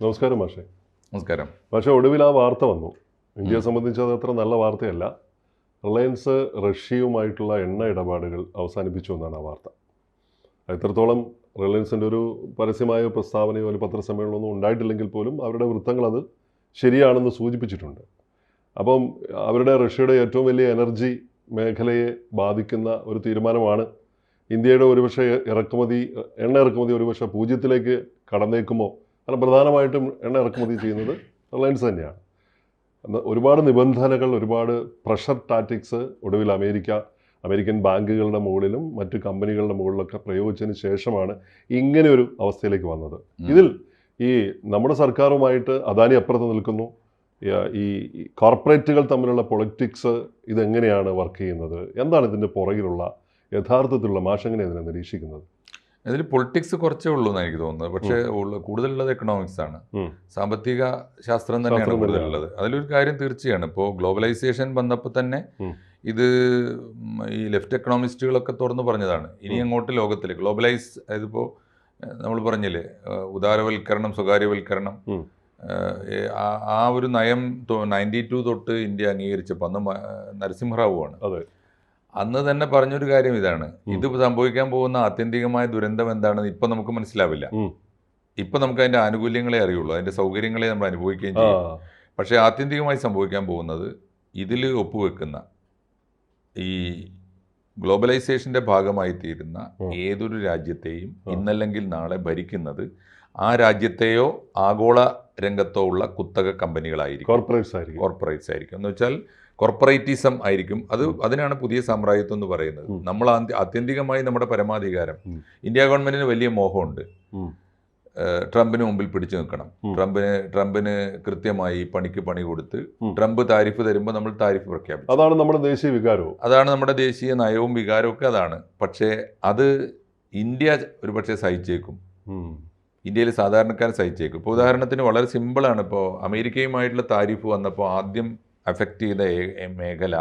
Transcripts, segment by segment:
നമസ്കാരം മാഷെ. നമസ്കാരം. പക്ഷേ ഒടുവിൽ ആ വാർത്ത വന്നു. ഇന്ത്യയെ സംബന്ധിച്ച് അത് അത്ര നല്ല വാർത്തയല്ല. റിലയൻസ് റഷ്യയുമായിട്ടുള്ള എണ്ണ ഇടപാടുകൾ അവസാനിപ്പിച്ചു എന്നാണ് ആ വാർത്ത. എത്രത്തോളം റിലയൻസിന്റെ ഒരു പരസ്യമായ പ്രസ്താവനയോ അല്ലെങ്കിൽ പത്രസമ്മേളനമൊന്നും ഉണ്ടായിട്ടില്ലെങ്കിൽ പോലും അവരുടെ വൃത്തങ്ങൾ അത് ശരിയാണെന്ന് സൂചിപ്പിച്ചിട്ടുണ്ട്. അപ്പം അവരുടെ റഷ്യയുടെ ഏറ്റവും വലിയ എനർജി മേഖലയെ ബാധിക്കുന്ന ഒരു തീരുമാനമാണ് ഇന്ത്യയുടെ ഒരുപക്ഷെ ഇറക്കുമതി എണ്ണ ഇറക്കുമതി ഒരുപക്ഷെ പൂജ്യത്തിലേക്ക് കടന്നേക്കുമോ കാരണം പ്രധാനമായിട്ടും എണ്ണ ഇറക്കുമതി ചെയ്യുന്നത് റിലയൻസ് തന്നെയാണ്. ഒരുപാട് നിബന്ധനകൾ ഒരുപാട് പ്രഷർ ടാറ്റിക്സ് ഒടുവിൽ അമേരിക്ക അമേരിക്കൻ ബാങ്കുകളുടെ മുകളിലും മറ്റു കമ്പനികളുടെ മുകളിലൊക്കെ പ്രയോഗിച്ചതിന് ശേഷമാണ് ഇങ്ങനെ ഒരു അവസ്ഥയിലേക്ക് വന്നത്. ഇതിൽ ഈ നമ്മുടെ സർക്കാരുമായിട്ട് അദാനി അപ്പുറത്ത് നിൽക്കുന്നു. ഈ കോർപ്പറേറ്റുകൾ തമ്മിലുള്ള പൊളിറ്റിക്സ് ഇതെങ്ങനെയാണ് വർക്ക് ചെയ്യുന്നത്? എന്താണ് ഇതിന്റെ പുറകിലുള്ള യഥാർത്ഥത്തിലുള്ള മാഷെങ്ങനെ ഇതിനെ നിരീക്ഷിക്കുന്നത്? ഇതിൽ പൊളിറ്റിക്സ് കുറച്ചേ ഉള്ളൂ എന്ന് എനിക്ക് തോന്നുന്നത്. പക്ഷേ കൂടുതലുള്ളത് എക്കണോമിക്സ് ആണ്. സാമ്പത്തിക ശാസ്ത്രം തന്നെയാണ് കൂടുതലുള്ളത്. അതിലൊരു കാര്യം തീർച്ചയാണ്. ഇപ്പോൾ ഗ്ലോബലൈസേഷൻ വന്നപ്പോൾ തന്നെ ഇത് ഈ ലെഫ്റ്റ് എക്കണോമിസ്റ്റുകളൊക്കെ തുറന്നു പറഞ്ഞതാണ്. ഇനി അങ്ങോട്ട് ലോകത്തിൽ ഗ്ലോബലൈസ് അതിപ്പോൾ നമ്മൾ പറഞ്ഞില്ലേ ഉദാരവൽക്കരണം സ്വകാര്യവൽക്കരണം ആ- ആ ഒരു നയം നയന്റി ടു തൊട്ട് ഇന്ത്യ അംഗീകരിച്ചപ്പോൾ അന്ന് നരസിംഹറാവു ആണ് അതെ. അന്ന് തന്നെ പറഞ്ഞൊരു കാര്യം ഇതാണ്. ഇത് സംഭവിക്കാൻ പോകുന്ന ആത്യന്തികമായ ദുരന്തം എന്താണെന്ന് ഇപ്പൊ നമുക്ക് മനസ്സിലാവില്ല. ഇപ്പൊ നമുക്ക് അതിന്റെ ആനുകൂല്യങ്ങളെ അറിയുള്ളൂ. അതിന്റെ സൗകര്യങ്ങളെ നമ്മൾ അനുഭവിക്കുകയും ചെയ്യും. പക്ഷേ ആത്യന്തികമായി സംഭവിക്കാൻ പോകുന്നത് ഇതിൽ ഒപ്പുവെക്കുന്ന ഈ ഗ്ലോബലൈസേഷന്റെ ഭാഗമായി തീരുന്ന ഏതൊരു രാജ്യത്തെയും ഇന്നല്ലെങ്കിൽ നാളെ ഭരിക്കുന്നത് ആ രാജ്യത്തെയോ ആഗോള രംഗത്തോ ഉള്ള കുത്തക കമ്പനികളായിരിക്കും. കോർപ്പറേറ്റ്സ് ആയിരിക്കും. കോർപ്പറേറ്റ്സ് ആയിരിക്കും. എന്ന് വെച്ചാൽ കോർപ്പറേറ്റിസം ആയിരിക്കും. അത് അതിനാണ് പുതിയ സാമ്രാജ്യത്വം എന്ന് പറയുന്നത്. നമ്മൾ ആത്യന്തികമായി നമ്മുടെ പരമാധികാരം ഇന്ത്യ ഗവൺമെന്റിന് വലിയ മോഹമുണ്ട്. ട്രംപിന് മുമ്പിൽ പിടിച്ചു നിൽക്കണം. ട്രംപിന് ട്രംപിന് കൃത്യമായി പണിക്ക് പണി കൊടുത്ത്. ട്രംപ് താരിഫ് തരുമ്പോൾ നമ്മൾ താരിഫ് പ്രഖ്യാപിക്കും അതാണ് നമ്മുടെ ദേശീയ വികാരവും. അതാണ് നമ്മുടെ ദേശീയ നയവും വികാരവും ഒക്കെ അതാണ്. പക്ഷേ അത് ഇന്ത്യ ഒരുപക്ഷെ സഹിച്ചേക്കും. ഇന്ത്യയിലെ ഇന്ത്യയിൽ സാധാരണക്കാരൻ സഹിച്ചേക്കും. ഇപ്പോൾ ഉദാഹരണത്തിന് വളരെ സിമ്പിളാണ്. ഇപ്പോൾ അമേരിക്കയുമായിട്ടുള്ള താരിഫ് വന്നപ്പോൾ ആദ്യം അഫക്റ്റ് ചെയ്ത മേഖല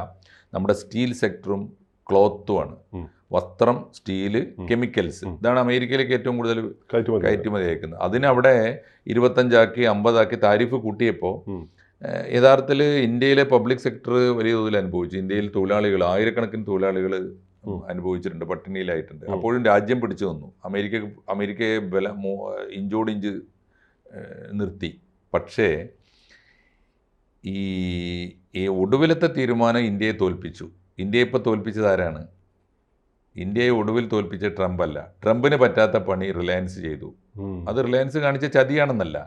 നമ്മുടെ സ്റ്റീൽ സെക്ടറും ക്ലോത്തുമാണ്. വസ്ത്രം സ്റ്റീൽ കെമിക്കൽസ് ഇതാണ് അമേരിക്കയിലേക്ക് ഏറ്റവും കൂടുതൽ കയറ്റുമതി അയക്കുന്നത് അതിനവിടെ ഇരുപത്തഞ്ചാക്കി അമ്പതാക്കി താരിഫ് കൂട്ടിയപ്പോൾ യഥാർത്ഥത്തിൽ ഇന്ത്യയിലെ പബ്ലിക് സെക്ടർ വലിയ തോതിൽ അനുഭവിച്ചു. ഇന്ത്യയിൽ തൊഴിലാളികൾ ആയിരക്കണക്കിന് തൊഴിലാളികൾ. അനുഭവിച്ചിട്ടുണ്ട് പട്ടിണിയിലായിട്ടുണ്ട്. അപ്പോഴും രാജ്യം പിടിച്ചു വന്നു അമേരിക്ക അമേരിക്കയെ ബല ഇഞ്ചോടിഞ്ച് നിർത്തി. പക്ഷേ ഈ ഈ ഒടുവിലത്തെ തീരുമാനം ഇന്ത്യയെ തോൽപ്പിച്ചു. ഇന്ത്യയെ ഇപ്പോൾ തോൽപ്പിച്ചത് ആരാണ്? ഇന്ത്യയെ ഒടുവിൽ തോൽപ്പിച്ച ട്രംപ് അല്ല. ട്രംപിന് പറ്റാത്ത പണി റിലയൻസ് ചെയ്തു. അത് റിലയൻസ് കാണിച്ച ചതിയാണെന്നല്ല.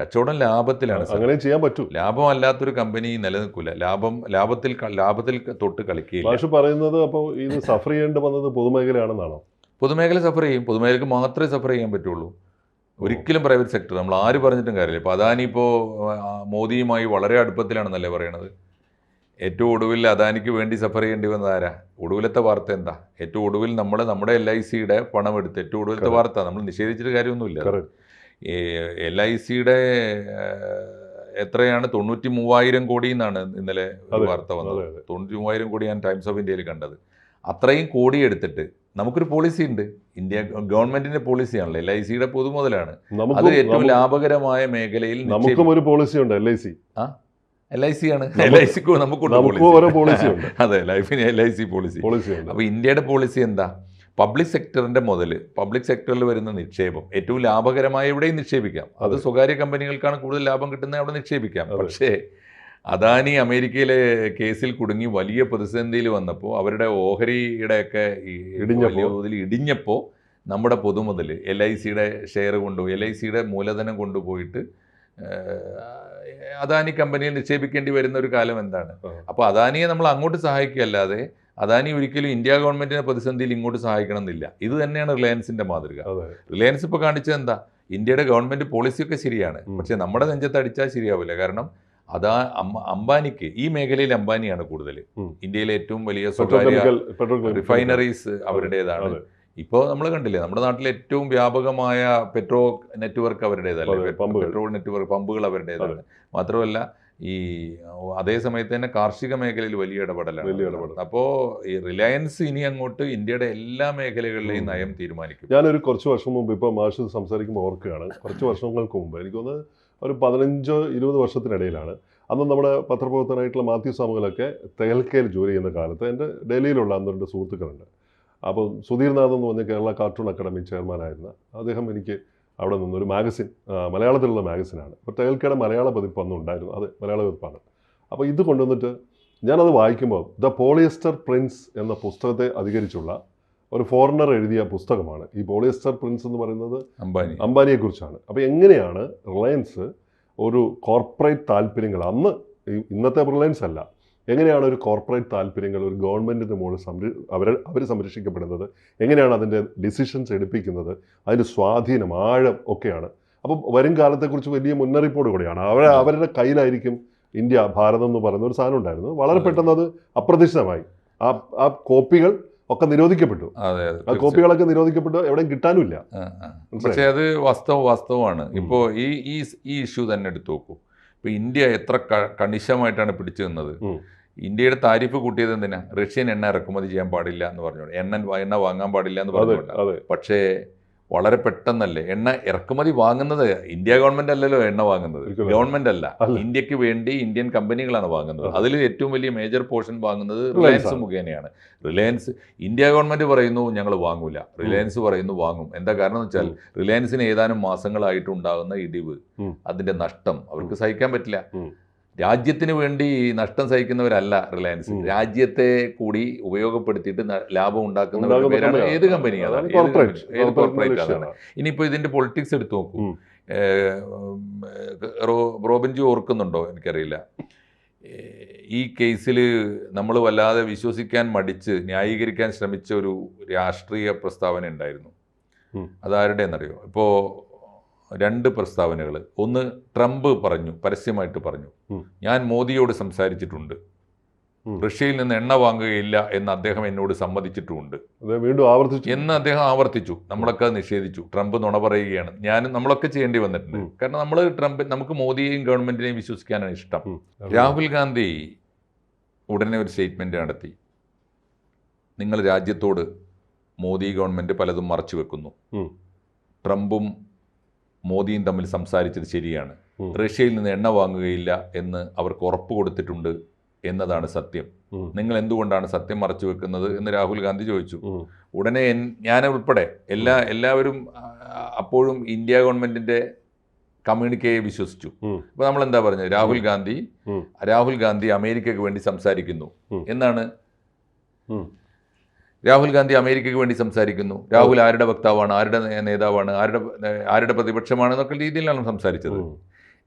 കച്ചവടം ലാഭത്തിലാണ് അങ്ങനെ ചെയ്യാൻ പറ്റൂ. ലാഭമല്ലാത്തൊരു കമ്പനി നിലനിൽക്കില്ല ലാഭം ലാഭത്തിൽ ലാഭത്തിൽ തൊട്ട് കളിക്കുകയില്ല. മാഷ് പറയുന്നത് അപ്പോൾ ഇത് സഫർ ചെയ്യേണ്ടി വന്നത് പൊതുമേഖലയാണെന്നാണോ? പൊതുമേഖല സഫർ ചെയ്യും. പൊതുമേഖലക്ക് മാത്രമേ സഫർ ചെയ്യാൻ പറ്റുള്ളൂ. ഒരിക്കലും പ്രൈവറ്റ് സെക്ടർ നമ്മൾ ആര് പറഞ്ഞിട്ടും കാര്യമില്ല. ഇപ്പോൾ അദാനി ഇപ്പോൾ മോദിയുമായി വളരെ അടുപ്പത്തിലാണെന്നല്ലേ പറയണത്. ഏറ്റവും ഒടുവിൽ അദാനിക്ക് വേണ്ടി സഫർ ചെയ്യേണ്ടി വന്നത് ആരാ? ഒടുവിലത്തെ വാർത്ത എന്താ? ഏറ്റവും ഒടുവിൽ നമ്മൾ നമ്മുടെ എൽ ഐ സിയുടെ പണം എടുത്ത് ഏറ്റവും ഒടുവിലത്തെ വാർത്ത നമ്മൾ നിഷേധിച്ചിട്ട് കാര്യമൊന്നുമില്ല. എൽ ഐ സിയുടെ എത്രയാണ്? തൊണ്ണൂറ്റി മൂവായിരം കോടി എന്നാണ് ഇന്നലെ വാർത്ത വന്നത്. തൊണ്ണൂറ്റി മൂവായിരം കോടി ഞാൻ ടൈംസ് ഓഫ് ഇന്ത്യയിൽ കണ്ടത്. അത്രയും കോടി എടുത്തിട്ട് നമുക്കൊരു പോളിസി ഉണ്ട്. ഇന്ത്യ ഗവൺമെന്റിന്റെ പോളിസിയാണല്ലോ എൽ ഐ സിയുടെ പൊതുമുതലാണ് അത് ഏറ്റവും ലാഭകരമായ മേഖലയിൽ നമുക്കും ഒരു പോളിസി ഉണ്ട് L I C L I C ആണ്. എൽ ഐ സിക്ക് നമുക്കുണ്ട് പോളിസി അതെ ലൈഫിന് എൽ ഐ സി പോളിസി അപ്പോൾ ഇന്ത്യയുടെ പോളിസി എന്താ? പബ്ലിക് സെക്ടറിന്റെ മുതൽ പബ്ലിക് സെക്ടറിൽ വരുന്ന നിക്ഷേപം ഏറ്റവും ലാഭകരമായ എവിടെയും നിക്ഷേപിക്കാം. അതെ. സ്വകാര്യ കമ്പനികൾക്കാണ് കൂടുതൽ ലാഭം കിട്ടുന്നത് അവിടെ നിക്ഷേപിക്കാം. പക്ഷേ അദാനി അമേരിക്കയിലെ കേസിൽ കുടുങ്ങി വലിയ പ്രതിസന്ധിയിൽ വന്നപ്പോൾ അവരുടെ ഓഹരിയുടെയൊക്കെ ഒക്കെ ഇടിഞ്ഞതിൽ ഇടിഞ്ഞപ്പോൾ നമ്മുടെ പൊതുമുതൽ എൽ ഐ സിയുടെ ഷെയർ കൊണ്ടുപോയി എൽ ഐ സിയുടെ മൂലധനം കൊണ്ടുപോയിട്ട് അദാനി കമ്പനിയിൽ നിക്ഷേപിക്കേണ്ടി വരുന്ന ഒരു കാലം എന്താണ്? അപ്പോൾ അദാനിയെ നമ്മൾ അങ്ങോട്ട് സഹായിക്കുകയല്ലാതെ അദാനി ഒരിക്കലും ഇന്ത്യ ഗവൺമെന്റിനെ പ്രതിസന്ധിയിൽ ഇങ്ങോട്ട് സഹായിക്കണം എന്നില്ല ഇത് തന്നെയാണ് റിലയൻസിന്റെ മാതൃക. റിലയൻസ് ഇപ്പോൾ കാണിച്ചത് എന്താ? ഇന്ത്യയുടെ ഗവൺമെന്റ് പോളിസിയൊക്കെ ശരിയാണ്. പക്ഷേ നമ്മുടെ നെഞ്ചത്ത് അടിച്ചാൽ ശരിയാവില്ല. കാരണം അതാ അംബാനിക്ക് ഈ മേഖലയിൽ അംബാനിയാണ് കൂടുതൽ. ഇന്ത്യയിലെ ഏറ്റവും വലിയ സ്വകാര്യ റിഫൈനറീസ് അവരുടേതാണ്. ഇപ്പോൾ നമ്മൾ കണ്ടില്ലേ നമ്മുടെ നാട്ടിൽ ഏറ്റവും വ്യാപകമായ പെട്രോ നെറ്റ്വർക്ക് അവരുടേതല്ലേ? പെട്രോൾ നെറ്റ്വർക്ക് പമ്പുകൾ അവരുടേതാണ്. മാത്രമല്ല ഈ അതേ സമയത്ത് തന്നെ കാർഷിക മേഖലയിൽ വലിയ ഇടപെടലാണ്. അപ്പോ അപ്പോൾ ഈ റിലയൻസ് ഇനി അങ്ങോട്ട് ഇന്ത്യയുടെ എല്ലാ മേഖലകളിലെയും നയം തീരുമാനിക്കും. ഞാനൊരു കുറച്ച് വർഷം മുമ്പ് ഇപ്പോൾ മാഷ് സംസാരിക്കുമ്പോൾ ഓർക്കുകയാണ്. കുറച്ച് വർഷങ്ങൾക്ക് മുമ്പ്. എനിക്കൊന്ന് തോന്നുന്നത് ഒരു പതിനഞ്ചോ ഇരുപത് വർഷത്തിനിടയിലാണ്. അന്ന് നമ്മുടെ പത്രപ്രവർത്തനായിട്ടുള്ള മാത്യു സാമുകളൊക്കെ തേൽക്കയിൽ ജോലി ചെയ്യുന്ന കാലത്ത് എന്റെ ഡൽഹിയിലുള്ള അന്ന് രണ്ട് സുഹൃത്തുക്കളുണ്ട്. അപ്പോൾ സുധീർനാഥ് എന്ന് പറഞ്ഞ കേരള കാർട്ടൂൺ അക്കാഡമി ചെയർമാനായിരുന്ന അദ്ദേഹം എനിക്ക് അവിടെ നിന്നൊരു മാഗസിൻ മലയാളത്തിലുള്ള മാഗസിനാണ്. അപ്പോൾ തേൽക്കയുടെ മലയാള പതിപ്പ് അന്ന് ഉണ്ടായിരുന്നു. അത് മലയാള പതിപ്പാണ്. അപ്പോൾ ഇത് കൊണ്ടുവന്നിട്ട് ഞാനത് വായിക്കുമ്പോൾ ദ പോളിയസ്റ്റർ പ്രിൻസ് എന്ന പുസ്തകത്തെ അധികരിച്ചുള്ള ഒരു ഫോറിനർ എഴുതിയ പുസ്തകമാണ്. ഈ പോളിയസ്റ്റർ പ്രിൻസ് എന്ന് പറയുന്നത് അംബാനി. അംബാനിയെക്കുറിച്ചാണ്. അപ്പോൾ എങ്ങനെയാണ് റിലയൻസ് ഒരു കോർപ്പറേറ്റ് താല്പര്യങ്ങൾ അന്ന് ഇന്നത്തെ റിലയൻസ് അല്ല എങ്ങനെയാണ് ഒരു കോർപ്പറേറ്റ് താല്പര്യങ്ങൾ ഒരു ഗവൺമെന്റിന്റെ മുകളിൽ സംര അവർ അവർ സംരക്ഷിക്കപ്പെടുന്നത് എങ്ങനെയാണ് അതിന്റെ ഡിസിഷൻസ് എടുപ്പിക്കുന്നത് അതിന്റെ സ്വാധീനം ആഴം ഒക്കെയാണ്. അപ്പം വരും കാലത്തെക്കുറിച്ച് വലിയ മുന്നറിയിപ്പോട് കൂടിയാണ്. അവർ അവരുടെ കയ്യിലായിരിക്കും ഇന്ത്യ ഭാരതം എന്ന് പറയുന്ന ഒരു സാധനം ഉണ്ടായിരുന്നു വളരെ പെട്ടെന്ന് അത് അപ്രതീക്ഷിതമായി. ആ ആ കോപ്പികൾ ഒക്കെ നിരോധിക്കപ്പെട്ടു. കോപ്പികളൊക്കെ നിരോധിക്കപ്പെട്ടു എവിടെയും കിട്ടാനുമില്ല. പക്ഷേ അത് വാസ്തവ വാസ്തവമാണ്. ഇപ്പോൾ ഈ ഈ ഈ ഇഷ്യൂ തന്നെ എടുത്തു നോക്കൂ. ഇപ്പോൾ ഇന്ത്യ എത്ര കണിശമായിട്ടാണ് പിടിച്ചു നിന്നത്. ഇന്ത്യയുടെ താരിഫ് കൂട്ടിയത് എന്തിനാ? റഷ്യൻ എണ്ണ ഇറക്കുമതി ചെയ്യാൻ പാടില്ല എന്ന് പറഞ്ഞു എണ്ണ എണ്ണ വാങ്ങാൻ പാടില്ല എന്ന് പറഞ്ഞു പറഞ്ഞുകൊണ്ട്. പക്ഷേ വളരെ പെട്ടെന്നല്ലേ എണ്ണ ഇറക്കുമതി വാങ്ങുന്നത്? ഇന്ത്യ ഗവൺമെന്റ് അല്ലല്ലോ എണ്ണ വാങ്ങുന്നത്. ഗവൺമെന്റ് അല്ല. ഇന്ത്യയ്ക്ക് വേണ്ടി ഇന്ത്യൻ കമ്പനികളാണ് വാങ്ങുന്നത്. അതിൽ ഏറ്റവും വലിയ മേജർ പോർഷൻ വാങ്ങുന്നത് റിലയൻസ് മുഖേനയാണ്. റിലയൻസ് ഇന്ത്യ ഗവൺമെന്റ് പറയുന്നു ഞങ്ങൾ വാങ്ങൂല. റിലയൻസ് പറയുന്നു വാങ്ങും. എന്താ കാരണം വെച്ചാൽ റിലയൻസിന് ഏതാനും മാസങ്ങളായിട്ടുണ്ടാകുന്ന ഇടിവ് അതിന്റെ നഷ്ടം അവർക്ക് സഹിക്കാൻ പറ്റില്ല. രാജ്യത്തിന് വേണ്ടി നഷ്ടം സഹിക്കുന്നവരല്ല റിലയൻസ്. രാജ്യത്തെ കൂടി ഉപയോഗപ്പെടുത്തിയിട്ട് ലാഭം ഉണ്ടാക്കുന്ന പേരാണ് ഏത് കമ്പനി അതാണ് ഏത് കോർപ്പറേറ്റ് അതാണ് ഇനിയിപ്പോൾ ഇതിന്റെ പൊളിറ്റിക്സ് എടുത്തു നോക്കൂ. റോബിൻജി ഓർക്കുന്നുണ്ടോ? എനിക്കറിയില്ല. ഈ കേസിൽ നമ്മൾ വല്ലാതെ വിശ്വസിക്കാൻ മടിച്ച് ന്യായീകരിക്കാൻ ശ്രമിച്ച ഒരു രാഷ്ട്രീയ പ്രസ്താവന ഉണ്ടായിരുന്നു. അതാരുടെ എന്നറിയോ ഇപ്പോൾ രണ്ട് പ്രസ്താവനകൾ ഒന്ന് ട്രംപ് പറഞ്ഞു പരസ്യമായിട്ട് പറഞ്ഞു. ഞാൻ മോദിയോട് സംസാരിച്ചിട്ടുണ്ട്. റഷ്യയിൽ നിന്ന് എണ്ണ വാങ്ങുകയില്ല എന്ന് അദ്ദേഹം എന്നോട് സമ്മതിച്ചിട്ടുമുണ്ട്. വീണ്ടും ആവർത്തിച്ചു. എന്ന് അദ്ദേഹം ആവർത്തിച്ചു. നമ്മളൊക്കെ നിഷേധിച്ചു. ട്രംപ് നുണ പറയുകയാണ്. ഞാൻ നമ്മളൊക്കെ ചെയ്യേണ്ടി വന്നിട്ടുണ്ട്. കാരണം നമ്മൾ ട്രംപ് നമുക്ക് മോദിയെയും ഗവൺമെന്റിനെയും വിശ്വസിക്കാനാണ് ഇഷ്ടം. രാഹുൽ ഗാന്ധി ഉടനെ ഒരു സ്റ്റേറ്റ്മെന്റ് നടത്തി. നിങ്ങൾ രാജ്യത്തോട് മോദി ഗവൺമെന്റ് പലതും മറച്ചു വെക്കുന്നു. ട്രംപും മോദിയും തമ്മിൽ സംസാരിച്ചത് ശരിയാണ്. റഷ്യയിൽ നിന്ന് എണ്ണ വാങ്ങുകയില്ല എന്ന് അവർക്ക് ഉറപ്പ് കൊടുത്തിട്ടുണ്ട് എന്നതാണ് സത്യം. നിങ്ങൾ എന്തുകൊണ്ടാണ് സത്യം മറച്ചു വെക്കുന്നത് എന്ന് രാഹുൽ ഗാന്ധി ചോദിച്ചു. ഉടനെ ഞാൻ ഉൾപ്പെടെ എല്ലാ എല്ലാവരും അപ്പോഴും ഇന്ത്യ ഗവൺമെന്റിന്റെ കമ്മ്യൂണിക്കയെ വിശ്വസിച്ചു. അപ്പൊ അപ്പോൾ നമ്മൾ എന്താ പറഞ്ഞത്? രാഹുൽ ഗാന്ധി രാഹുൽ ഗാന്ധി അമേരിക്കക്ക് വേണ്ടി സംസാരിക്കുന്നു എന്നാണ്. രാഹുൽ ഗാന്ധി അമേരിക്കയ്ക്ക് വേണ്ടി സംസാരിക്കുന്നു. രാഹുൽ ആരുടെ വക്താവാണ്? ആരുടെ നേതാവാണ്? ആരുടെ ആരുടെ പ്രതിപക്ഷമാണ്? എന്നൊക്കെ രീതിയിലാണ് സംസാരിച്ചത്.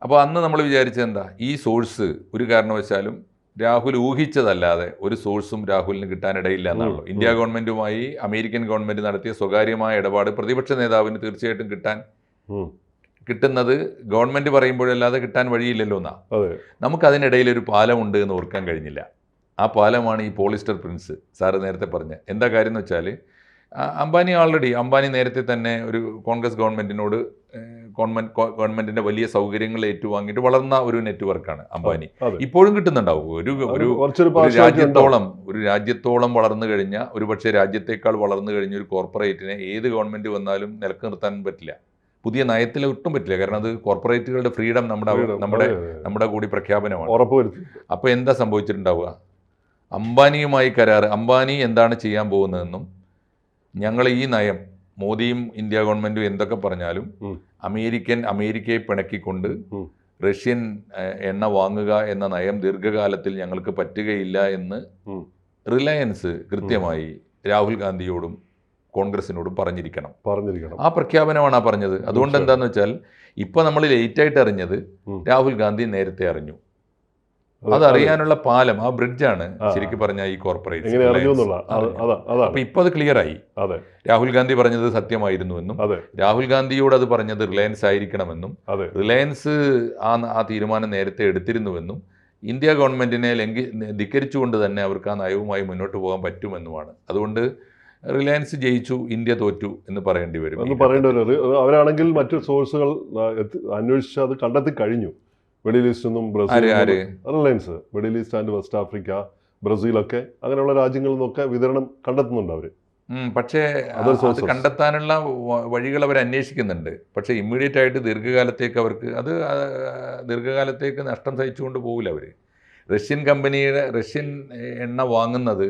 അപ്പോൾ അന്ന് നമ്മൾ വിചാരിച്ചത് എന്താ? ഈ സോഴ്സ് ഒരു കാരണവശാലും രാഹുൽ ഊഹിച്ചതല്ലാതെ ഒരു സോഴ്സും രാഹുലിന് കിട്ടാനിടയില്ല എന്നാണല്ലോ. ഇന്ത്യ. ഗവൺമെന്റുമായി അമേരിക്കൻ ഗവൺമെന്റ് നടത്തിയ സ്വകാര്യമായ ഇടപാട് പ്രതിപക്ഷ നേതാവിന് തീർച്ചയായിട്ടും കിട്ടാൻ കിട്ടുന്നത് ഗവൺമെന്റ് പറയുമ്പോഴല്ലാതെ കിട്ടാൻ വഴിയില്ലല്ലോ എന്നാ. അതെ. നമുക്ക് അതിനിടയിൽ ഒരു പാലമുണ്ട് എന്ന് ഓർക്കാൻ കഴിഞ്ഞില്ല. ആ പാലമാണ് ഈ പോളിസ്റ്റർ പ്രിൻസ് സാറ് നേരത്തെ പറഞ്ഞ എന്താ കാര്യം എന്ന് വെച്ചാൽ അംബാനി ഓൾറെഡി അംബാനി നേരത്തെ തന്നെ ഒരു കോൺഗ്രസ് ഗവൺമെന്റിനോട് ഗവൺമെന്റ് ഗവൺമെന്റിന്റെ വലിയ സൗകര്യങ്ങൾ ഏറ്റുവാങ്ങിയിട്ട് വളർന്ന ഒരു നെറ്റ്വർക്കാണ് അംബാനി. ഇപ്പോഴും കിട്ടുന്നുണ്ടാവും. ഒരു ഒരു രാജ്യത്തോളം ഒരു രാജ്യത്തോളം വളർന്നു കഴിഞ്ഞ ഒരു പക്ഷേ രാജ്യത്തേക്കാൾ വളർന്നു കഴിഞ്ഞ ഒരു കോർപ്പറേറ്റിനെ ഏത് ഗവൺമെന്റ് വന്നാലും നിലയ്ക്ക് നിർത്താൻ പറ്റില്ല. പുതിയ നയത്തിൽ ഒട്ടും പറ്റില്ല. കാരണം അത് കോർപ്പറേറ്റുകളുടെ ഫ്രീഡം നമ്മുടെ നമ്മുടെ. നമ്മുടെ കൂടി പ്രഖ്യാപനമാണ്. അപ്പോൾ എന്താ സംഭവിച്ചിട്ടുണ്ടാവുക? അംബാനിയുമായി കരാർ അംബാനി എന്താണ് ചെയ്യാൻ പോകുന്നതെന്നും ഞങ്ങൾ ഈ നയം മോദിയും ഇന്ത്യ ഗവൺമെന്റും എന്തൊക്കെ പറഞ്ഞാലും അമേരിക്കൻ അമേരിക്കയെ പിണക്കിക്കൊണ്ട് റഷ്യൻ എണ്ണ വാങ്ങുക എന്ന നയം ദീർഘകാലത്തിൽ ഞങ്ങൾക്ക് പറ്റുകയില്ല എന്ന് റിലയൻസ് കൃത്യമായി രാഹുൽ ഗാന്ധിയോടും കോൺഗ്രസിനോടും പറഞ്ഞിരിക്കണം. പറഞ്ഞിരിക്കണം. ആ പ്രഖ്യാപനമാണ് ആ പറഞ്ഞത്. അതുകൊണ്ട് എന്താന്ന് എന്താണെന്ന് വെച്ചാൽ ഇപ്പൊ നമ്മൾ ലേറ്റായിട്ട് അറിഞ്ഞത്. രാഹുൽ ഗാന്ധി നേരത്തെ അറിഞ്ഞു. അതറിയാനുള്ള പാലം ആ ബ്രിഡ്ജാണ്. ശരിക്കും പറഞ്ഞ ഈ കോർപ്പറേറ്റ് അപ്പൊ ഇപ്പൊ അത് ക്ലിയർ ആയി. രാഹുൽ ഗാന്ധി പറഞ്ഞത് സത്യമായിരുന്നു എന്നും രാഹുൽ ഗാന്ധിയോട് അത് പറഞ്ഞത് റിലയൻസ് ആയിരിക്കണമെന്നും റിലയൻസ് ആ ആ തീരുമാനം നേരത്തെ എടുത്തിരുന്നുവെന്നും ഇന്ത്യ ഗവൺമെന്റിനെ ലംഘി ധിക്കരിച്ചുകൊണ്ട് തന്നെ അവർക്ക് ആ നയവുമായി മുന്നോട്ട് പോകാൻ പറ്റുമെന്നുമാണ്. അതുകൊണ്ട് റിലയൻസ് ജയിച്ചു ഇന്ത്യ തോറ്റു എന്ന് പറയേണ്ടി വരും പറയേണ്ടി വരും. അവരാണെങ്കിൽ മറ്റു സോഴ്സുകൾ അന്വേഷിച്ച് അത് കണ്ടെത്തി കഴിഞ്ഞു. മിഡിൽ ഈസ്റ്റ് നിന്നും Brazil Reliance Middle East and West Africa ബ്രസീലൊക്കെ അങ്ങനെയുള്ള രാജ്യങ്ങളിൽ നിന്നൊക്കെ വിതരണം കണ്ടെത്തുന്നുണ്ട് അവർ പക്ഷേ അത് കണ്ടെത്താനുള്ള വഴികൾ അവർ അന്വേഷിക്കുന്നുണ്ട്. പക്ഷേ ഇമ്മീഡിയറ്റ് ആയിട്ട് ദീർഘകാലത്തേക്ക് അവർക്ക് അത് ദീർഘകാലത്തേക്ക് നഷ്ടം സഹിച്ചുകൊണ്ട് പോകില്ല അവർ റഷ്യൻ കമ്പനിയുടെ റഷ്യൻ എണ്ണ വാങ്ങുന്നത്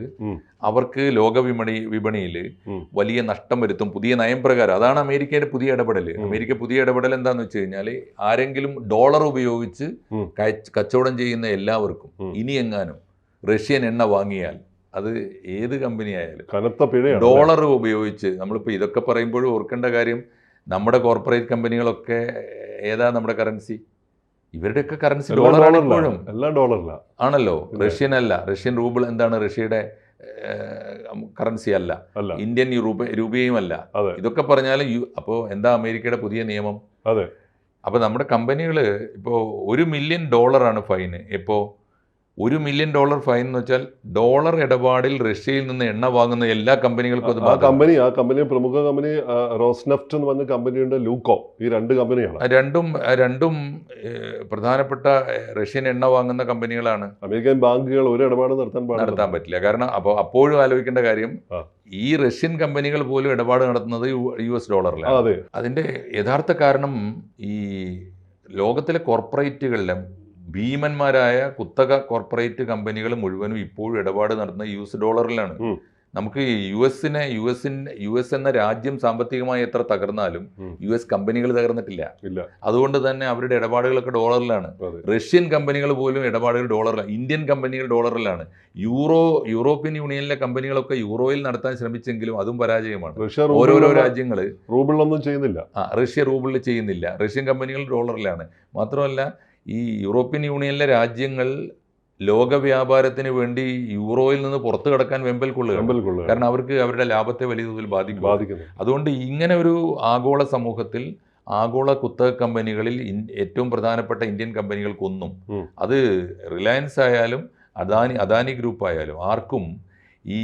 അവർക്ക് ലോക വിപണി വിപണിയിൽ വലിയ നഷ്ടം വരുത്തും പുതിയ നയംപ്രകാരം. അതാണ് അമേരിക്കയുടെ പുതിയ ഇടപെടൽ അമേരിക്ക പുതിയ ഇടപെടൽ എന്താന്ന് വെച്ച് കഴിഞ്ഞാൽ ആരെങ്കിലും ഡോളർ ഉപയോഗിച്ച് കച്ചവടം ചെയ്യുന്ന എല്ലാവർക്കും ഇനി എങ്ങാനും റഷ്യൻ എണ്ണ വാങ്ങിയാൽ അത് ഏത് കമ്പനി ആയാലും കനത്ത പിഴയാണ്. ഡോളർ ഉപയോഗിച്ച് നമ്മളിപ്പോൾ ഇതൊക്കെ പറയുമ്പോഴും ഓർക്കേണ്ട കാര്യം നമ്മുടെ കോർപ്പറേറ്റ് കമ്പനികളൊക്കെ ഏതാ നമ്മുടെ കറൻസി? ഇവരുടെയൊക്കെ കറൻസി ഡോളർ ഡോളറാണ് ഇപ്പോഴും. എല്ലാം ഡോളറില്ല ആണല്ലോ. റഷ്യൻ അല്ല. റഷ്യൻ റൂബിൾ എന്താണ് റഷ്യയുടെ കറൻസി അല്ല. ഇന്ത്യൻ രൂപ രൂപയും അല്ല. ഇതൊക്കെ പറഞ്ഞാൽ യു അപ്പോൾ എന്താ അമേരിക്കയുടെ പുതിയ നിയമം? അതെ. അപ്പോൾ നമ്മുടെ കമ്പനികൾ ഇപ്പോൾ ഒരു മില്യൺ ഡോളറാണ് ഫൈന് ഇപ്പോൾ ഒരു മില്യൺ ഡോളർ ഫൈൻ എന്ന് വെച്ചാൽ ഡോളർ ഇടപാടിൽ റഷ്യയിൽ നിന്ന് എണ്ണ വാങ്ങുന്ന എല്ലാ കമ്പനികൾക്കും അത് ആ കമ്പനി ആ കമ്പനി പ്രമുഖ കമ്പനി റോസ്നെഫ്റ്റ് എന്ന് പറഞ്ഞ കമ്പനിയുണ്ട് ലൂക്കോ. ഈ രണ്ട് കമ്പനിയാണ്. രണ്ടും രണ്ടും പ്രധാനപ്പെട്ട റഷ്യൻ എണ്ണ വാങ്ങുന്ന കമ്പനികളാണ് അമേരിക്കൻ ബാങ്കുകൾ ഒരു ഇടപാട് നടത്താൻ നടത്താൻ പറ്റില്ല. കാരണം അപ്പോൾ അപ്പോഴും ആലോചിക്കേണ്ട കാര്യം ഈ റഷ്യൻ കമ്പനികൾ പോലും ഇടപാട് നടത്തുന്നത് യു- എസ് ഡോളറിലാണ്. അതെ. അതിന്റെ യഥാർത്ഥ കാരണം ഈ ലോകത്തിലെ കോർപ്പറേറ്റുകളിലെ ഭീമന്മാരായ കുത്തക കോർപ്പറേറ്റ് കമ്പനികൾ മുഴുവനും ഇപ്പോഴും ഇടപാട് നടത്തുന്ന യു എസ് ഡോളറിലാണ്. നമുക്ക് യു എസിനെ യു എസിന് യു എസ് എന്ന രാജ്യം സാമ്പത്തികമായി എത്ര തകർന്നാലും. യു എസ് കമ്പനികൾ തകർന്നിട്ടില്ല. അതുകൊണ്ട് തന്നെ അവരുടെ ഇടപാടുകളൊക്കെ ഡോളറിലാണ്. റഷ്യൻ കമ്പനികൾ പോലും ഇടപാടുകൾ ഡോളറിലാണ്. ഇന്ത്യൻ കമ്പനികൾ ഡോളറിലാണ്. യൂറോ യൂറോപ്യൻ യൂണിയനിലെ കമ്പനികളൊക്കെ യൂറോയിൽ നടത്താൻ ശ്രമിച്ചെങ്കിലും അതും പരാജയമാണ്. ഓരോരോ രാജ്യങ്ങൾ റൂബിളൊന്നും ചെയ്യുന്നില്ല. ആ റഷ്യ റൂബിളിൽ ചെയ്യുന്നില്ല. റഷ്യൻ കമ്പനികൾ ഡോളറിലാണ്. മാത്രമല്ല ഈ യൂറോപ്യൻ യൂണിയനിലെ രാജ്യങ്ങൾ ലോക വ്യാപാരത്തിന് വേണ്ടി യൂറോയിൽ നിന്ന് പുറത്തു കടക്കാൻ വെമ്പൽ കൊള്ളുക കാരണം അവർക്ക് അവരുടെ ലാഭത്തെ വലിയ തോതിൽ ബാധിക്കും ബാധിക്കുന്നു. അതുകൊണ്ട് ഇങ്ങനെ ഒരു ആഗോള സമൂഹത്തിൽ ആഗോള കുത്തക കമ്പനികളിൽ ഏറ്റവും പ്രധാനപ്പെട്ട ഇന്ത്യൻ കമ്പനികൾക്കൊന്നും അത് റിലയൻസ് ആയാലും അദാനി അദാനി ഗ്രൂപ്പ് ആയാലും ആർക്കും ഈ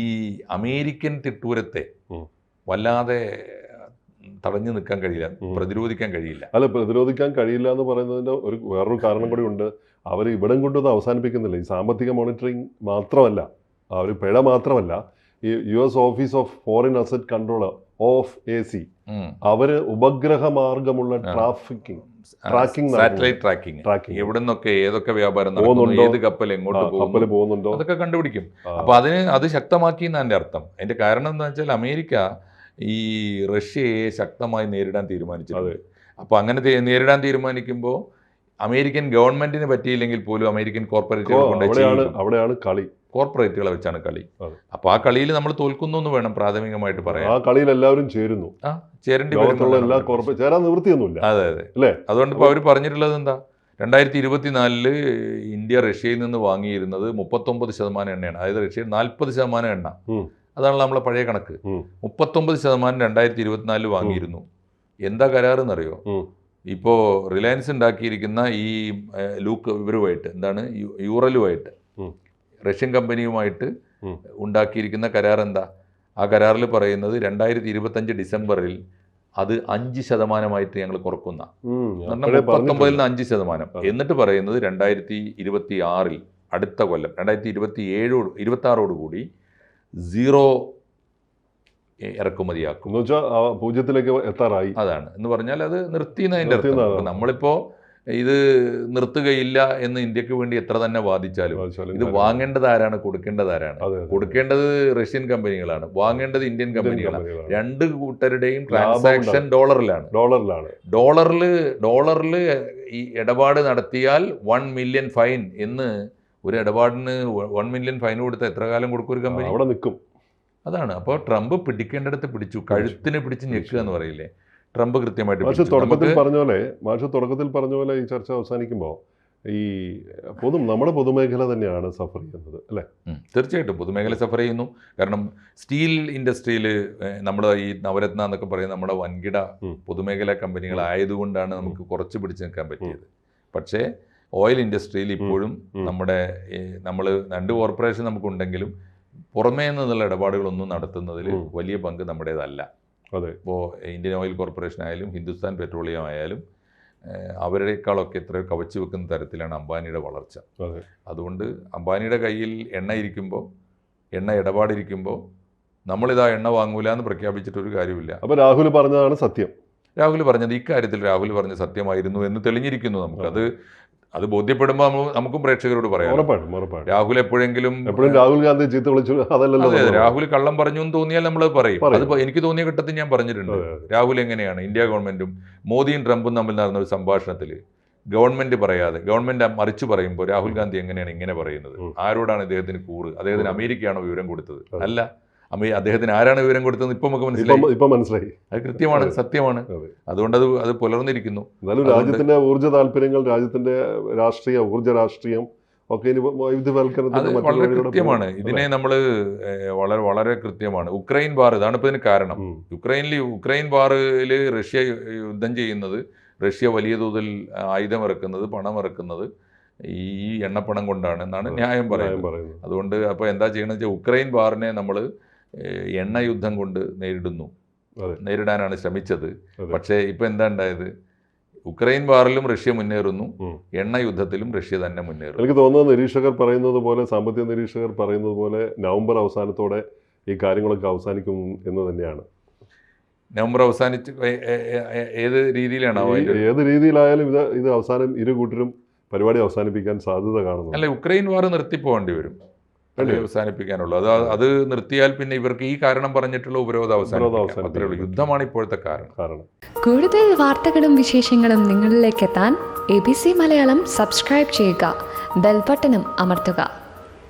അമേരിക്കൻ തിട്ടൂരത്തെ വല്ലാതെ തടഞ്ഞു നിൽക്കാൻ കഴിയില്ല പ്രതിരോധിക്കാൻ കഴിയില്ല. അല്ല പ്രതിരോധിക്കാൻ കഴിയില്ല എന്ന് പറയുന്നതിന്റെ ഒരു വേറൊരു കാരണം കൂടി ഉണ്ട്. അവർ ഇവിടം കൊണ്ടൊന്നും അവസാനിപ്പിക്കുന്നില്ല. ഈ സാമ്പത്തിക മോണിറ്ററിങ് മാത്രമല്ല ആ ഒരു പിഴ മാത്രമല്ല ഈ U S office of foreign asset controller of A C അവർ ഉപഗ്രഹ മാർഗമുള്ള. Trafficking tracking satellite tracking. Tracking. എവിടെ നിന്നൊക്കെ ഏതൊക്കെ വ്യാപാരം നടക്കുന്നു പോകുന്നുണ്ടോ? ഏത് കപ്പൽ എങ്ങോട്ട് കപ്പൽ പോകുന്നുണ്ടോ? അതൊക്കെ കണ്ടുപിടിക്കും. അപ്പൊ അതിന് അത് ശക്തമാക്കി എന്നാണ് എന്റെ അർത്ഥം. അതിന്റെ കാരണം എന്താ വെച്ചാൽ അമേരിക്ക ഈ റഷ്യയെ ശക്തമായി നേരിടാൻ തീരുമാനിച്ചിട്ടുണ്ട്. അപ്പോൾ അങ്ങനെ നേരിടാൻ തീരുമാനിക്കുമ്പോൾ അമേരിക്കൻ ഗവൺമെന്റിന് പറ്റിയില്ലെങ്കിൽ പോലും അമേരിക്കൻ കോർപ്പറേറ്റുകൾ അവിടെയാണ് കളി. കോർപ്പറേറ്റുകളെ വെച്ചാണ് കളി. അപ്പോൾ അപ്പൊ ആ കളിയിൽ നമ്മൾ തോൽക്കുന്നു എന്ന് വേണം പ്രാഥമികമായിട്ട് ആ കളിയിൽ എല്ലാവരും ചേരുന്നു. ആ ചേരേണ്ടി എല്ലാ കോർപ്പറേറ്റ് ചേരാൻ നിവൃത്തിയൊന്നുമില്ല. അതെ അതെ. അല്ലേ? അതുകൊണ്ട് ഇപ്പോൾ അവർ പറഞ്ഞിട്ടുള്ളത് എന്താ? രണ്ടായിരത്തി ഇരുപത്തിനാലിൽ ഇന്ത്യ റഷ്യയിൽ നിന്ന് വാങ്ങിയിരുന്നത് മുപ്പത്തൊമ്പത് ശതമാനം എണ്ണയാണ്. അതായത് റഷ്യയിൽ നാൽപ്പത് ശതമാനം എണ്ണ. ഉം. അതാണല്ലോ നമ്മളെ പഴയ കണക്ക്. മുപ്പത്തൊമ്പത് ശതമാനം രണ്ടായിരത്തി ഇരുപത്തിനാലിൽ വാങ്ങിയിരുന്നു. എന്താ കരാറെന്നറിയോ. ഇപ്പോൾ റിലയൻസ് ഉണ്ടാക്കിയിരിക്കുന്ന ഈ ലൂക്ക് ഇവരുമായിട്ട് എന്താണ് യൂറലുമായിട്ട് റഷ്യൻ കമ്പനിയുമായിട്ട് ഉണ്ടാക്കിയിരിക്കുന്ന കരാർ എന്താ ആ കരാറിൽ പറയുന്നത് രണ്ടായിരത്തി ഇരുപത്തഞ്ച് ഡിസംബറിൽ അത് അഞ്ച് ശതമാനമായിട്ട് ഞങ്ങൾ കുറക്കുന്ന. പത്തൊമ്പതിൽ മുപ്പത്തൊമ്പതിൽ നിന്ന് അഞ്ച് ശതമാനം. എന്നിട്ട് പറയുന്നത് രണ്ടായിരത്തി ഇരുപത്തി ആറിൽ അടുത്ത കൊല്ലം രണ്ടായിരത്തി ഇരുപത്തി ഏഴോട് ഇരുപത്തി ആറോട് കൂടി സീറോ ഇറക്കുമതിയാക്കും എന്ന് വെച്ചാൽ പൂജ്യത്തിലേക്ക് എത്താറായി. അതാണ്. എന്ന് പറഞ്ഞാൽ അത് നിർത്തിയെന്നതിന്റെ അർത്ഥം. നിർത്തിയെന്നാണ്. അപ്പൊ നമ്മളിപ്പോ ഇത് നിർത്തുകയില്ല എന്ന് ഇന്ത്യയ്ക്ക് വേണ്ടി എത്ര തന്നെ വാദിച്ചാലും ഇത്. വാങ്ങേണ്ടത് ആരാണ്? കൊടുക്കേണ്ടത് ആരാണ്. കൊടുക്കേണ്ടത് റഷ്യൻ കമ്പനികളാണ്. വാങ്ങേണ്ടത് ഇന്ത്യൻ കമ്പനികളാണ്. രണ്ട് കൂട്ടരുടെയും ട്രാൻസാക്ഷൻ ഡോളറിലാണ്. ഡോളറിലാണ്. ഡോളറിൽ ഡോളറിൽ ഈ ഇടപാട് നടത്തിയാൽ വൺ മില്യൺ ഫൈൻ എന്ന് ഒരു ഇടപാടിന് വൺ മില്യൺ ഫൈൻ കൊടുത്ത എത്ര കാലം കൊടുക്കും ഒരു കമ്പനി അവിടെ നിൽക്കും അതാണ്. അപ്പോൾ ട്രംപ് പിടിക്കേണ്ടടുത്ത് പിടിച്ചു കഴുത്തിന് പിടിച്ച് ഞെക്കുക എന്ന് പറയില്ലേ? ട്രംപ് കൃത്യമായിട്ട് മാഷ്. തുടക്കത്തിൽ പറഞ്ഞ പോലെ മാഷ് തുടക്കത്തിൽ പറഞ്ഞ പോലെ ഈ ചർച്ച അവസാനിക്കുമ്പോൾ ഈ പൊതു നമ്മുടെ പൊതുമേഖല തന്നെയാണ് സഫർ ചെയ്യുന്നത് അല്ലേ? തീർച്ചയായിട്ടും. പൊതുമേഖല സഫർ ചെയ്യുന്നു. കാരണം സ്റ്റീൽ ഇൻഡസ്ട്രിയിൽ നമ്മുടെ ഈ നവരത്ന എന്നൊക്കെ പറയുന്ന നമ്മുടെ വൻകിട. പൊതുമേഖലാ കമ്പനികളായതുകൊണ്ടാണ് നമുക്ക് കുറച്ച് പിടിച്ചു നിൽക്കാൻ പറ്റിയത്. പക്ഷേ ഓയിൽ ഇൻഡസ്ട്രിയിൽ ഇപ്പോഴും നമ്മുടെ നമ്മൾ രണ്ട് കോർപ്പറേഷൻ നമുക്കുണ്ടെങ്കിലും പുറമേ നിന്നുള്ള ഇടപാടുകളൊന്നും നടത്തുന്നതിൽ വലിയ പങ്ക് നമ്മുടേതല്ല. അതെ. ഇപ്പോൾ ഇന്ത്യൻ ഓയിൽ കോർപ്പറേഷൻ ആയാലും ഹിന്ദുസ്ഥാൻ പെട്രോളിയം ആയാലും അവരെക്കാളൊക്കെ എത്രയോ കവച്ചു വെക്കുന്ന തരത്തിലാണ് അംബാനിയുടെ വളർച്ച. അതെ. അതുകൊണ്ട് അംബാനിയുടെ കയ്യിൽ എണ്ണ ഇരിക്കുമ്പോൾ എണ്ണ ഇടപാടിരിക്കുമ്പോൾ നമ്മളിതാ എണ്ണ വാങ്ങൂല എന്ന് പ്രഖ്യാപിച്ചിട്ടൊരു കാര്യമില്ല അപ്പോൾ രാഹുൽ പറഞ്ഞതാണ് സത്യം. രാഹുൽ പറഞ്ഞത് ഇക്കാര്യത്തിൽ രാഹുൽ പറഞ്ഞ സത്യമായിരുന്നു എന്ന് തെളിഞ്ഞിരിക്കുന്നു നമുക്ക്. അത് ബോധ്യപ്പെടുമ്പോൾ നമ്മൾ നമുക്കും പ്രേക്ഷകരോട് പറയാം രാഹുൽ എപ്പോഴെങ്കിലും എപ്പോഴും രാഹുൽ ഗാന്ധി ചീത്ത വിളിച്ചു അതല്ലല്ലോ രാഹുൽ കള്ളം പറഞ്ഞു എന്ന് തോന്നിയാൽ നമ്മൾ പറയും. പറയും. അത് എനിക്ക് തോന്നിയ ഘട്ടത്തിൽ ഞാൻ പറഞ്ഞിട്ടുണ്ട്. രാഹുൽ എങ്ങനെയാണ്? ഇന്ത്യ ഗവൺമെന്റും മോദിയും ട്രംപും തമ്മിൽ നടന്ന ഒരു സംഭാഷണത്തിൽ ഗവൺമെന്റ് പറയാതെ ഗവൺമെന്റ് മറിച്ച് പറയുമ്പോൾ രാഹുൽ ഗാന്ധി എങ്ങനെയാണ് ഇങ്ങനെ പറയുന്നത്? ആരോടാണ് ഇദ്ദേഹത്തിന് കൂറ്? അദ്ദേഹത്തിന് അമേരിക്കയാണോ വിവരം കൊടുത്തത്? അല്ല. അമേ അദ്ദേഹത്തിന് ആരാണ് വിവരം കൊടുത്തതെന്ന് ഇപ്പൊ നമുക്ക് മനസ്സിലായി. ഇപ്പം മനസ്സിലായി. അത് കൃത്യമാണ് സത്യമാണ്. അതുകൊണ്ട് അത് അത് പുലർന്നിരിക്കുന്നു. എന്നാലും രാജ്യത്തിന്റെ ഊർജ താല്പര്യങ്ങൾ രാജ്യത്തിന്റെ രാഷ്ട്രീയ ഊർജ രാഷ്ട്രീയം ഒക്കെ ഇനി വളരെ കൃത്യമാണ്. ഇതിനെ നമ്മൾ വളരെ വളരെ കൃത്യമാണ്. ഉക്രൈൻ വാർ ഇതാണ് ഇപ്പോൾ ഇതിന് കാരണം. ഉക്രൈനിൽ യുക്രൈനിൽ യുക്രൈൻ വാറിൽ റഷ്യ യുദ്ധം ചെയ്യുന്നത് റഷ്യ വലിയ തോതിൽ ആയുധം ഇറക്കുന്നത് പണം ഇറക്കുന്നത് ഈ എണ്ണപ്പണം കൊണ്ടാണ് എന്നാണ് ന്യായം പറയുന്നത്. പറയുന്നു അതുകൊണ്ട് അപ്പോൾ എന്താ ചെയ്യണമെന്ന് വെച്ചാൽ ഉക്രൈൻ വാറിനെ നമ്മൾ എണ്ണ യുദ്ധം കൊണ്ട് നേരിടുന്നു. നേരിടാനാണ് ശ്രമിച്ചത്. പക്ഷേ ഇപ്പം എന്താ ഉണ്ടായത്? ഉക്രൈൻ വാറിലും റഷ്യ മുന്നേറുന്നു. എണ്ണ യുദ്ധത്തിലും റഷ്യ തന്നെ മുന്നേറുന്നു. എനിക്ക് തോന്നുന്നത് നിരീക്ഷകർ പറയുന്നത് പോലെ സാമ്പത്തിക നിരീക്ഷകർ പറയുന്നത് പോലെ നവംബർ അവസാനത്തോടെ ഈ കാര്യങ്ങളൊക്കെ അവസാനിക്കും എന്ന് തന്നെയാണ്. നവംബർ അവസാനിച്ച് ഏത് രീതിയിലാണ് ഏത് രീതിയിലായാലും ഇത് ഇത് അവസാനം ഇരു കൂട്ടരും പരിപാടി അവസാനിപ്പിക്കാൻ സാധ്യത കാണുന്നു അല്ല ഉക്രൈൻ വാർ നിർത്തിപ്പോകേണ്ടി വരും. വരും. അവസാനിപ്പിക്കാനുള്ളൂ. അത് അത്. നിർത്തിയാൽ പിന്നെ ഇവർക്ക് ഈ കാരണം പറഞ്ഞിട്ടുള്ള ഉപരോധ അവസാനം യുദ്ധമാണ് ഇപ്പോഴത്തെ കാരണം. കാരണം. കൂടുതൽ വാർത്തകളും വിശേഷങ്ങളും നിങ്ങളിലേക്ക് എത്താൻ A B C Malayalam subscribe ചെയ്യുക. ബെൽബട്ടനും അമർത്തുക.